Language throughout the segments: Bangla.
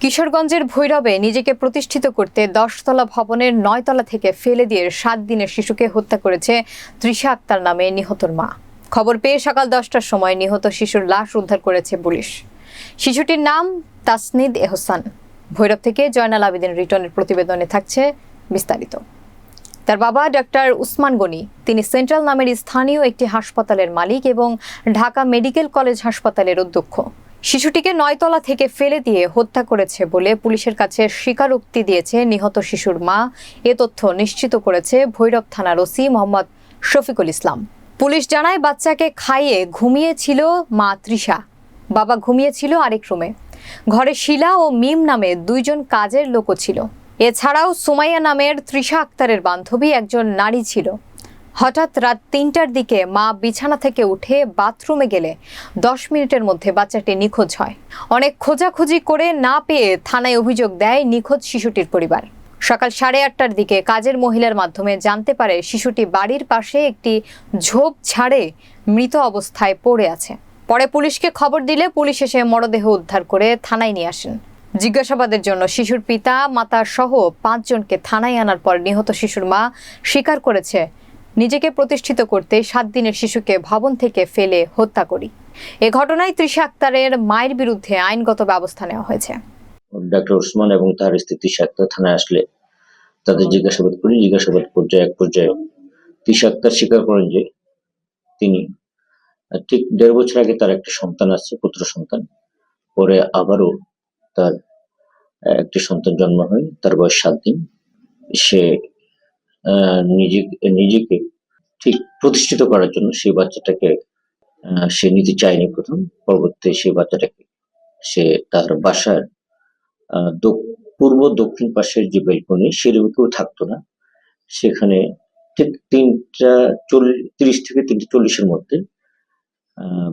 কিশোরগঞ্জের ভৈরবে নিজেকে প্রতিষ্ঠিত করতে দশতলা ভবনের নয়তলা থেকে ফেলে দিয়ে সাত দিনের শিশুকে হত্যা করেছে তৃষা আক্তার নামে নিহতর মা। খবর পেয়ে সকাল দশটার সময় নিহত শিশুর লাশ উদ্ধার করেছে পুলিশ। শিশুটির নাম তাসনিদ এহসান। ভৈরব থেকে জয়নাল আবেদিন রিটনের প্রতিবেদনে থাকছে বিস্তারিত। তার বাবা ডাক্তার উসমান গনি, তিনি সেন্ট্রাল নামের স্থানীয় একটি হাসপাতালের মালিক এবং ঢাকা মেডিকেল কলেজ হাসপাতালের অধ্যক্ষ। শিশুটিকে নয়তলা থেকে ফেলে দিয়ে হত্যা করেছে বলে পুলিশের কাছে স্বীকারোক্তি দিয়েছে নিহত শিশুর মা। এ তথ্য নিশ্চিত করেছে ভৈরব থানার ওসি মোহাম্মদ শফিকুল ইসলাম। পুলিশ জানায়, বাচ্চাকে খাইয়ে ঘুমিয়েছিল মা তৃষা। বাবা ঘুমিয়েছিল আরেক রুমে। ঘরে শিলা ও মিম নামে দুইজন কাজের লোকও ছিল। এছাড়াও সুমাইয়া নামের তৃষা আক্তারের বান্ধবী একজন নারী ছিল। হঠাৎ রাত তিনটার দিকে মা বিছানা থেকে উঠে বাথরুমে গেলে। দশ মিনিটের মধ্যে বাচ্চাটি নিখোঁজ হয়। অনেক খোঁজাখুঁজি করে না পেয়ে থানায় অভিযোগ দেয় নিখোঁজ শিশুটির পরিবার। সকাল সাড়ে আটটার দিকে কাজের মহিলার মাধ্যমে জানতে পারে শিশুটি বাড়ির পাশে একটি ঝোপ ঝাড়ে মৃত অবস্থায় পড়ে আছে। পরে পুলিশকে খবর দিলে পুলিশ এসে মরদেহ উদ্ধার করে থানায় নিয়ে আসেন। জিজ্ঞাসাবাদের জন্য শিশুর পিতা, মাতা সহ পাঁচজনকে থানায় আনার পর নিহত শিশুর মা স্বীকার করেছে নিজেকে প্রতিষ্ঠিত করতে সাত দিনের শিশুকে ভবন থেকে ফেলে হত্যা করি। এ ঘটনায় তৃষা আক্তারের মায়ের বিরুদ্ধে আইনগত ব্যবস্থা নেওয়া হয়েছে। ডাক্তার ওসমান এবং তার স্ত্রী তিশা আক্তার থানায় আসলে তাদের জিজ্ঞাসাবাদ করি। জিজ্ঞাসাবাদ পর্যায়ে, এক পর্যায়ে তিশা আক্তার স্বীকার করেন যে তিনি, ঠিক দেড় বছর আগে তার একটা সন্তান আসছে পুত্র সন্তান। পরে আবারও তার, একটি সন্তান জন্ম হয়, তার বয়স সাত দিন। সে নিজেকে ঠিক প্রতিষ্ঠিত করার জন্য সেই বাচ্চাটাকে সে নিতে চায়নি প্রথম। পরবর্তী সেই বাচ্চাটাকে সে তার বাসার পূর্ব দক্ষিণ পাশের যে বেলকনি সেরকম কেউ থাকতো না। সেখানে ঠিক তিনটা চল্লিশ তিরিশ থেকে তিনটা চল্লিশের মধ্যে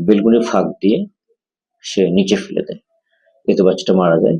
বেলকনি ফাঁক দিয়ে সে নিচে ফেলে দেয়। এতে বাচ্চাটা মারা যায়।